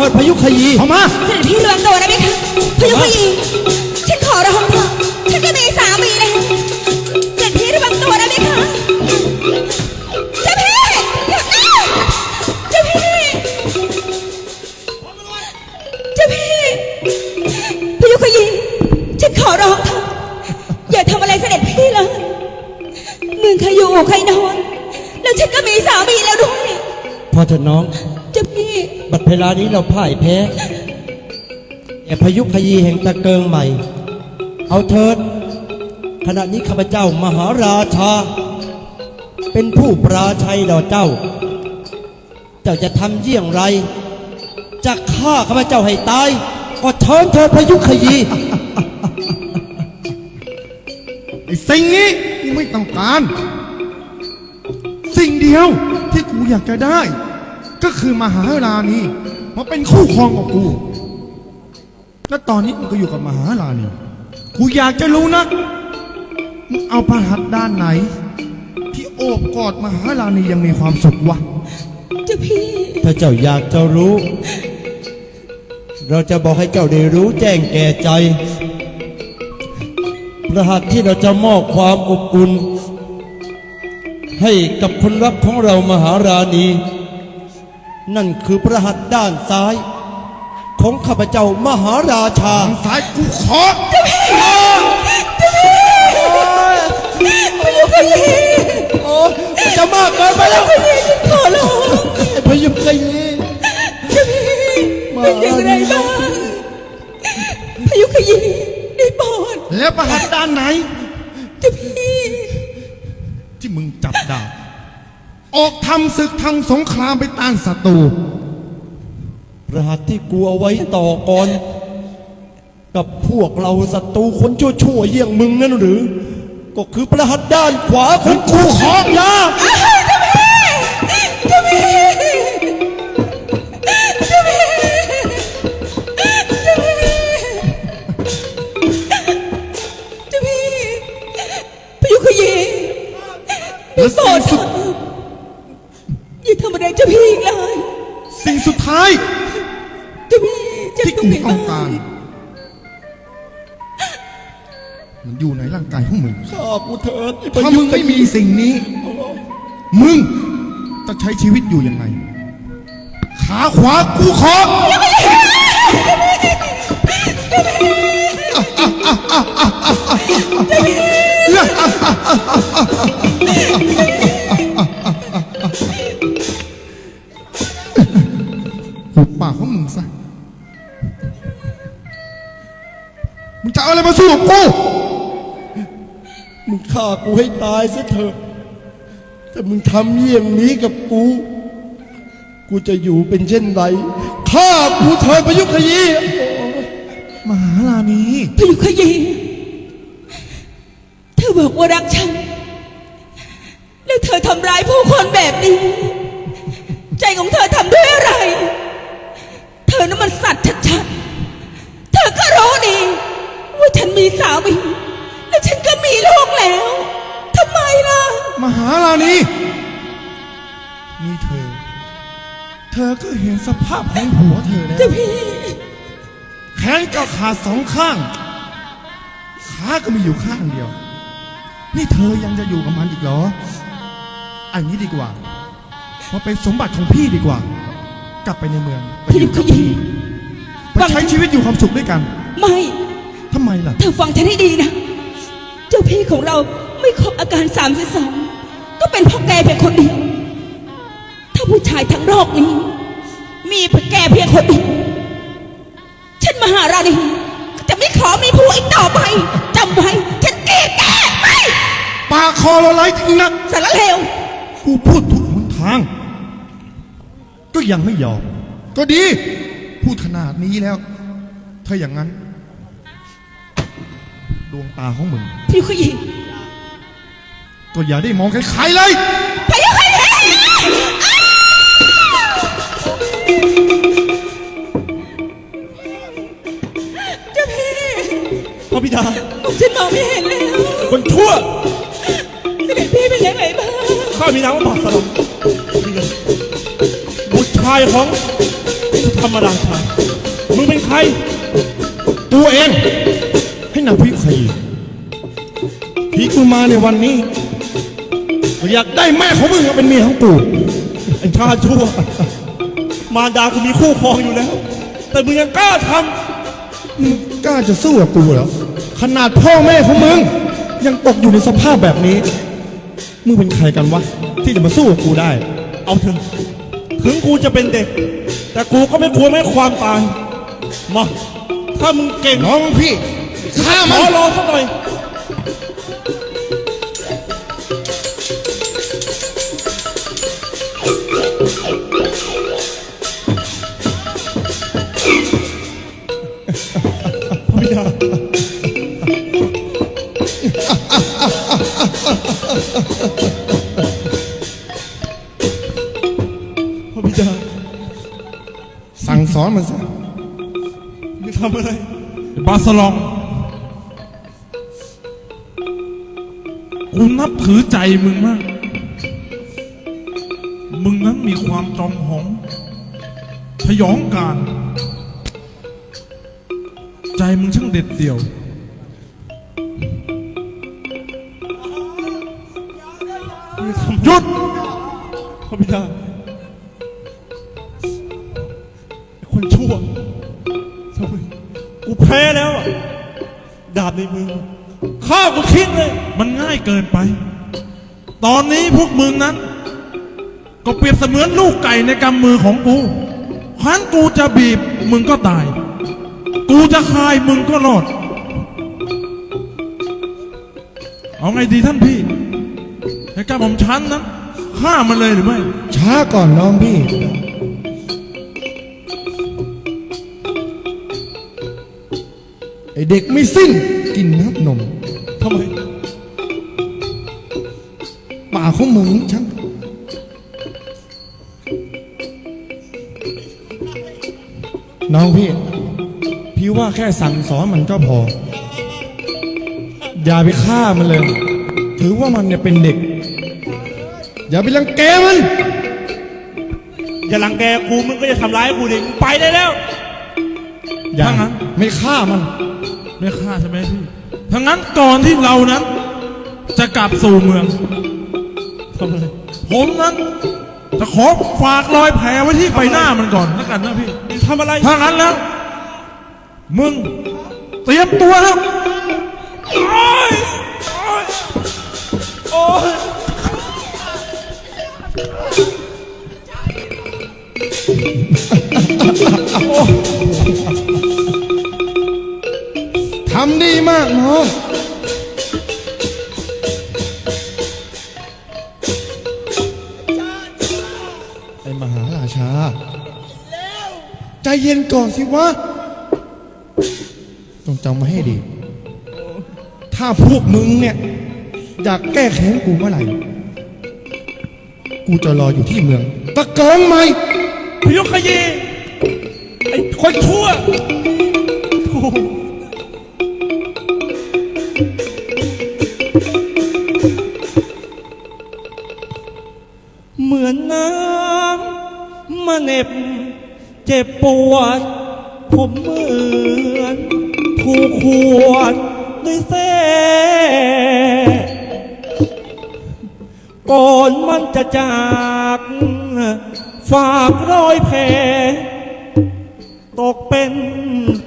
ถิดพยุคยีเข้ามาเสด็จพี่ระวังตัวนะพี่คะพยุพยีฉันขอร้องเถอะฉันจะมีสามีแล้วเสด็จพี่ระวังตัวนะพี่คะเจ้าพี่หยุดนะเจ้าพี่เจ้าพี่พยุพยีฉันขอร้องเถอะอย่าทำอะไรเสด็จพี่เลยเมืองใครอยู่ใครนอนแล้วฉันก็มีสามีแล้วด้วยพอเถิดน้อง เจ้าพี่ บัดเวลานี้เราพ่ายแพ้แต่พยุคยีแห่งตะเกิงใหม่ เอาเถิด ขณะนี้ข้าพเจ้ามหาราชา เป็นผู้ปราชัยต่อเจ้า เจ้าจะทำเยี่ยงไร จะฆ่าข้าพเจ้าให้ตาย ก็เชิญเถิดพยุคยีไอ้สิ่งนี้กูไม่ต้องการ สิ่งเดียวที่กูอยากจะได้ ก็คือมหาราณีมาเป็นคู่ครองกับกู และตอนนี้มึงก็อยู่กับมหาราณีกูอยากจะรู้นะมึงเอาพระหัตถ์ด้านไหน ที่โอบกอดมหาราณียังมีความสุขวะเจ้าพี่ ถ้าเจ้าอยากจะรู้ เราจะบอกให้เจ้าได้รู้แจ้งแก่ใจรหัสที่เราจะมอบความอบอุ่นให้กับคนรักของเรามหาราณี นั่นคือพระหัตถ์ด้านซ้าย ของข้าพเจ้ามหาราชาทางซ้ายกูขอโอ้มันจะมากเกินไปแล้วขอร้องไอ้พยุคยีเจ้าพี่เป็นอย่างไรบ้างพยุคยีได้โปรด แล้วประหัตถ์ด้านไหน ทำศึกทำสงครามไปต้านศัตรูรหัสที่กูเอาไว้ต่อกรกับพวกเราศัตรูคนชั่วๆเยี่ยงมึงนั่นหรือ ก็คือพระหัตถ์ด้านขวาของกูขอบยาเจ้าพี่เจ้ ที่ต้อกูงไปต้องบ้าการนมันอยู่ในร่างกายของมึงข้ากูเถิดไอ้พถ้ายุมึงคไม่มีสิ่งนี้ มึงจะใช้ชีวิตอยู่ยังไง ขาขวากูขอหุบปากของมึงซะ จะเอาอะไรมาสู้กับกู มึงฆ่ากูให้ตายซะเถอะถ้ามึงทำเยี่ยงนี้กับกู กูจะอยู่เป็นเช่นไรฆ่ากูเถิดพยุคยีมหาราณีพยุคยีเธอบอกว่ารักฉัน แล้วเธอทำร้ายผู้คนแบบนี้ ว่าฉันมีสามีและฉันก็มีลูกแล้วทำไมล่ะ มหาราณีนี่เธอ เธอก็เห็นสภาพของหัวเธอแล้ว เจ้าพี่ แขนก็ขาดสองข้าง ขาก็มีอยู่ข้างเดียว นี่เธอยังจะอยู่กับมันอีกเหรอ อันนี้ดีกว่ามาเป็นสมบัติของพี่ดีกว่า กลับไปในเมือง ไปพอยุยู่คกับยีพี่ ไปใช้ชีวิตอยู่ความสุขด้วยกัน ไม่ ทำไมล่ะ เธอฟังฉันให้ดีนะ เจ้าพี่ของเราไม่ครบอาการสามสิบสองก็เป็นเพ่อแกเพียงคนเดียว ถ้าผู้ชายทั้งโลกนี้ มีเพียงแกเพียงคนเดียว ฉันมหาราณีก็จะไม่ขอมีผัวอีกต่อไปจำไว้ ฉันเกลียดแกไปปากคอเราไร้ทิ้งนักสารเลวกูพูดทุกหนทาง ก็ยังไม่ยอม ก็ดี พูดขนาดนี้แล้ว ถ้าอย่างนั้น ดวงตาของมึง พี่ขยีก็อย่าได้มองใครๆเลย พยุขยีเจ้าพี่พระบิดาผมฉันมองไม่เห็นแล้วคนชั่วเสด็จพี่เป็นยังไงบ้างข้ามีนามว่าบาสลองบุตรชายของพธรรมดาชามึงเป็นใคร ตัวเองให้ นางพยุคยีที่กูมาในวันนี้กูอยากได้แม่ของมึงมาเป็นเมียของกูไอ้ชาชั่ว มารดากูมีคู่ครองอยู่แล้ว แต่มึงยังกล้าทมึงกล้าจะสู้กับกูเหรอขนาดพ่อแม่ของมึง ยังตกอยู่ในสภาพแบบนี้ มึงเป็นใครกันวะ ที่จะมาสู้กับกูได้ำเอาเถอะถึงกูจะเป็นเด็ก แต่กูก็ไม่ควรไม่ให้ความตายมาถ้ามึงเก่งน้องพี่ ฆ่าขมัอนรอสักหน่อย พระบิดา พระบิดาสั่งสอนมันซะ มึงทำอะไร บาสลอง กูนับถือใจมึงมาก มึงนั้นมีความจองหองพยองการ ใจมึงช่างเด็ดเดี่ยว หยุดพระบิดาไอ้คนชั่วทำไมกูแพ้แล้วอะดาบในมือ ข้ากูทิ้งเลย มันง่ายเกินไป ตอนนี้พวกมึงนั้น ก็เปรียบเสมือนลูกไก่ในกำมือของกูครั้นกูจะบีบมึงก็ตาย กูจะคายมึงก็รอด เอาไงดีท่านพี่ให้กล้าผมชั้นนั้นฆ่ามันเลยหรือไม่ ช้าก่อนน้องพี่ ไอเด็กไม่สิ้นกินน้ำ นมทำไมปากของมึงช่างน้องพี่ พี่ว่าแค่สั่งสอนมันก็พอ อย่าไปฆ่ามันเลย ถือว่ามันเนี่ยเป็นเด็ก อย่าไปรังแกมัน อย่าลังแกกูมึงก็จะทำร้ายกูดิมึงไปได้แล้วอย่าถ้างั้น ไม่ฆ่ามัน ไม่ฆ่าใช่ไหมพี่ถ้างั้นก่อนที่เรานั้น จะกลับสู่เมืองทำไมผมนั้นจะขอฝากรอยแผลไว้ที่ใบหน้ามันก่อนแล้วกันนะพี่มึงทำอะไรถ้างั้นแล้วมึงเตรียมตัวแล้วโอ๊ยโอ๊ย มากน้องไอ้มหาราชา ใจเย็นก่อนสิวะ ต้องจำมาให้ดี ถ้าพวกมึงเนี่ย อยากแก้แค้นกูเมื่อไหร่ กูจะรออยู่ที่เมือง ตะเกิงไหมพยุคยีไอ้คนชั่วโอ้ เจ็บปวด ผมเหมือนถูกขวดด้วยแส้ก่อนมันจะจาก ฝากรอยแผลตกเป็น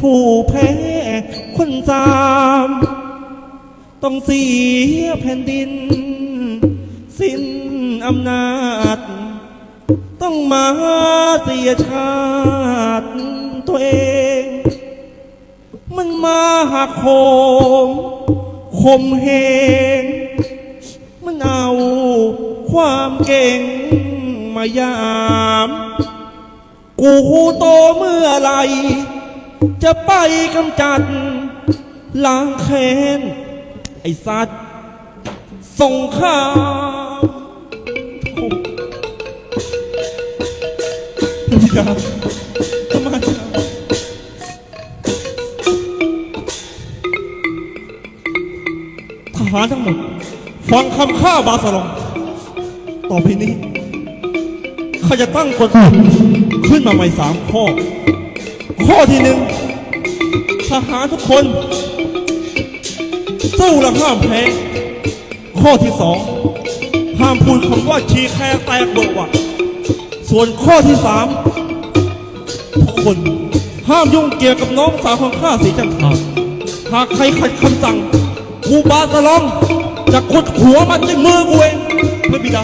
ผู้แพ้คนสาม ต้องเสียแผ่นดิน สิ้นอำนาจ ต้องมาเสียชาติตัวเอง มันมาหักโหมคมเหงมันเอาความเก่งมายาม กูโตเมื่อไหรจะไปกำจัดล้างแค้นไอสัตว์ส่งครา พี่าทำไมทหารทั้งหมด ฟังคำข้าบาสลอง ต่อไปนี้เขาจะตั้งกฎขึ้นมาใหม่สามข้อ ข้อที่หนึ่งทหารทุกคนสู้และห้ามแพ้ข้อที่สองห้ามพูดคำว่าชีแคร์แตกเบิกว่ะส่วนข้อที่สาม คน ห้ามยุ่งเกี่ยวกับน้องสาวของข้าสีจันทาหากใครขัดคำสั่งกูบาสลองจะกดหัวมันด้วยมือกูเองเพื่อบิดา